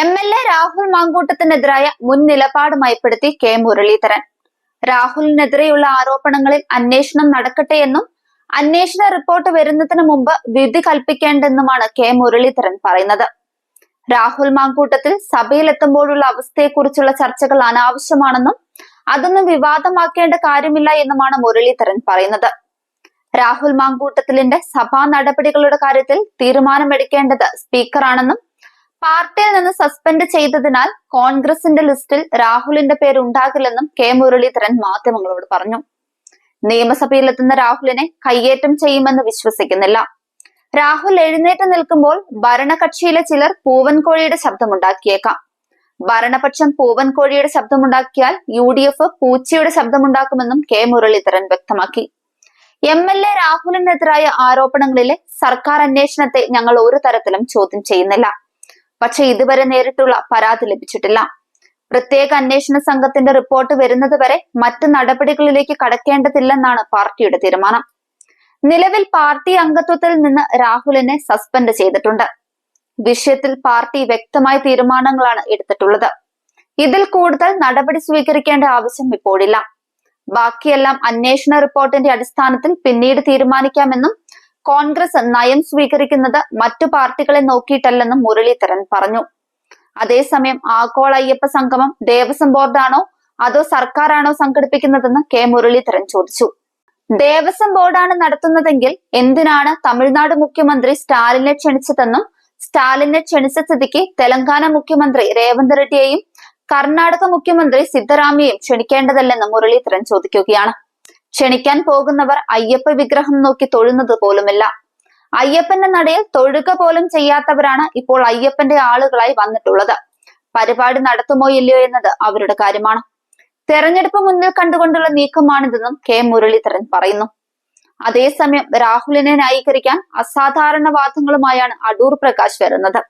M L A Rahul മാങ്കൂട്ടത്തിനെതിരായ മുൻ നിലപാട് മയപ്പെടുത്തി കെ മുരളീധരൻ. രാഹുലിനെതിരെയുള്ള ആരോപണങ്ങളിൽ അന്വേഷണം നടക്കട്ടെ എന്നും അന്വേഷണ റിപ്പോർട്ട് വരുന്നതിന് മുമ്പ് വിധി കൽപ്പിക്കേണ്ടെന്നുമാണ് കെ മുരളീധരൻ പറയുന്നത്. രാഹുൽ മാങ്കൂട്ടത്തിൽ സഭയിലെത്തുമ്പോഴുള്ള അവസ്ഥയെക്കുറിച്ചുള്ള ചർച്ചകൾ അനാവശ്യമാണെന്നും അതൊന്നും വിവാദമാക്കേണ്ട കാര്യമില്ല എന്നുമാണ് മുരളീധരൻ പറയുന്നത്. രാഹുൽ മാങ്കൂട്ടത്തിലിന്റെ സഭാ നടപടികളുടെ കാര്യത്തിൽ തീരുമാനമെടുക്കേണ്ടത് സ്പീക്കറാണെന്നും പാർട്ടിയിൽ നിന്ന് സസ്പെൻഡ് ചെയ്തതിനാൽ കോൺഗ്രസിന്റെ ലിസ്റ്റിൽ രാഹുലിന്റെ പേര് ഉണ്ടാകില്ലെന്നും കെ മുരളീധരൻ മാധ്യമങ്ങളോട് പറഞ്ഞു. നിയമസഭയിലെത്തുന്ന രാഹുലിനെ കയ്യേറ്റം ചെയ്യുമെന്ന് വിശ്വസിക്കുന്നില്ല. രാഹുൽ എഴുന്നേറ്റ് നിൽക്കുമ്പോൾ ഭരണകക്ഷിയിലെ ചിലർ പൂവൻകോഴിയുടെ ശബ്ദമുണ്ടാക്കിയേക്കാം. ഭരണപക്ഷം പൂവൻകോഴിയുടെ ശബ്ദമുണ്ടാക്കിയാൽ യു ഡി എഫ് പൂച്ചയുടെ ശബ്ദമുണ്ടാക്കുമെന്നും കെ മുരളീധരൻ വ്യക്തമാക്കി. എം എൽ എ രാഹുലിനെതിരായ ആരോപണങ്ങളിലെ സർക്കാർ അന്വേഷണത്തെ ഞങ്ങൾ ഒരു തരത്തിലും ചോദ്യം ചെയ്യുന്നില്ല. പക്ഷെ ഇതുവരെ നേരിട്ടുള്ള പരാതി ലഭിച്ചിട്ടില്ല. പ്രത്യേക അന്വേഷണ സംഘത്തിന്റെ റിപ്പോർട്ട് വരുന്നത് വരെ മറ്റ് നടപടികളിലേക്ക് കടക്കേണ്ടതില്ലെന്നാണ് പാർട്ടിയുടെ തീരുമാനം. നിലവിൽ പാർട്ടി അംഗത്വത്തിൽ നിന്ന് രാഹുലിനെ സസ്പെൻഡ് ചെയ്തിട്ടുണ്ട്. വിഷയത്തിൽ പാർട്ടി വ്യക്തമായ തീരുമാനങ്ങളാണ് എടുത്തിട്ടുള്ളത്. ഇതിൽ കൂടുതൽ നടപടി സ്വീകരിക്കേണ്ട ആവശ്യം ഇപ്പോഴില്ല. ബാക്കിയെല്ലാം അന്വേഷണ റിപ്പോർട്ടിന്റെ അടിസ്ഥാനത്തിൽ പിന്നീട് തീരുമാനിക്കാമെന്നും കോൺഗ്രസ് നയം സ്വീകരിക്കുന്നത് മറ്റു പാർട്ടികളെ നോക്കിയിട്ടല്ലെന്നും മുരളീധരൻ പറഞ്ഞു. അതേസമയം ആഗോള അയ്യപ്പ സംഗമം ദേവസ്വം ബോർഡാണോ അതോ സർക്കാരാണോ സംഘടിപ്പിക്കുന്നതെന്ന് കെ മുരളീധരൻ ചോദിച്ചു. ദേവസ്വം ബോർഡാണ് നടത്തുന്നതെങ്കിൽ എന്തിനാണ് തമിഴ്നാട് മുഖ്യമന്ത്രി സ്റ്റാലിനെ ക്ഷണിച്ചതെന്നും സ്റ്റാലിനെ ക്ഷണിച്ച സ്ഥിതിക്ക് തെലങ്കാന മുഖ്യമന്ത്രി രേവന്ത് റെഡ്ഡിയെയും കർണാടക മുഖ്യമന്ത്രി സിദ്ധരാമയെയും ക്ഷണിക്കേണ്ടതല്ലെന്ന് മുരളീധരൻ ചോദിക്കുകയാണ്. ക്ഷണിക്കാൻ പോകുന്നവർ അയ്യപ്പ വിഗ്രഹം നോക്കി തൊഴുന്നത് പോലുമില്ല. അയ്യപ്പന്റെ നടയിൽ തൊഴുക പോലും ചെയ്യാത്തവരാണ് ഇപ്പോൾ അയ്യപ്പന്റെ ആളുകളായി വന്നിട്ടുള്ളത്. പരിപാടി നടത്തുമോ ഇല്ലയോ എന്നത് അവരുടെ കാര്യമാണ്. തെരഞ്ഞെടുപ്പ് മുന്നിൽ കണ്ടുകൊണ്ടുള്ള നീക്കമാണിതെന്നും കെ. മുരളീധരൻ പറയുന്നു. അതേസമയം രാഹുലിനെ ന്യായീകരിക്കാൻ അസാധാരണ വാദങ്ങളുമായാണ് അടൂർ പ്രകാശ് വരുന്നത്.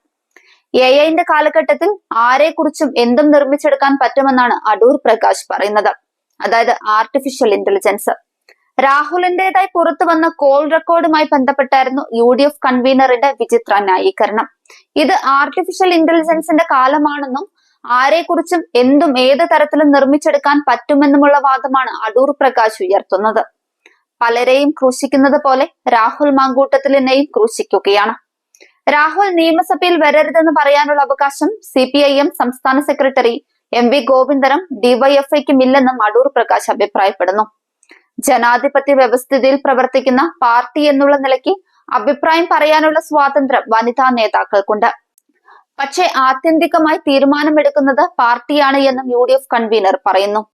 എ. ഐന്റെ കാലഘട്ടത്തിൽ ആരെക്കുറിച്ചും എന്തും നിർമ്മിച്ചെടുക്കാൻ പറ്റുമെന്നാണ് അടൂർ പ്രകാശ് പറയുന്നത്. അതായത് ആർട്ടിഫിഷ്യൽ ഇന്റലിജൻസ് രാഹുലിന്റേതായി പുറത്തു വന്ന കോൾ റെക്കോർഡുമായി ബന്ധപ്പെട്ടായിരുന്നു യു ഡി എഫ് കൺവീനറിന്റെ വിചിത്ര ന്യായീകരണം. ഇത് ആർട്ടിഫിഷ്യൽ ഇന്റലിജൻസിന്റെ കാലമാണെന്നും ആരെക്കുറിച്ചും എന്തും ഏത് തരത്തിലും നിർമ്മിച്ചെടുക്കാൻ പറ്റുമെന്നുമുള്ള വാദമാണ് അടൂർ പ്രകാശ് ഉയർത്തുന്നത്. പലരെയും ക്രൂശിക്കുന്നത് പോലെ രാഹുൽ മാങ്കൂട്ടത്തിലിനെയും ക്രൂശിക്കുകയാണ്. രാഹുൽ നിയമസഭയിൽ വരരുതെന്ന് പറയാനുള്ള അവകാശം സി സംസ്ഥാന സെക്രട്ടറി എം വി ഗോവിന്ദനും ഡിവൈഎഫ്ഐക്കും ഇല്ലെന്നും അടൂർ പ്രകാശ് അഭിപ്രായപ്പെടുന്നു. ജനാധിപത്യ വ്യവസ്ഥിതിയിൽ പ്രവർത്തിക്കുന്ന പാർട്ടി എന്നുള്ള നിലയ്ക്ക് അഭിപ്രായം പറയാനുള്ള സ്വാതന്ത്ര്യം വനിതാ നേതാക്കൾക്കുണ്ട്. പക്ഷേ ആത്യന്തികമായി തീരുമാനമെടുക്കുന്നത് പാർട്ടിയാണ് എന്നും യു കൺവീനർ പറയുന്നു.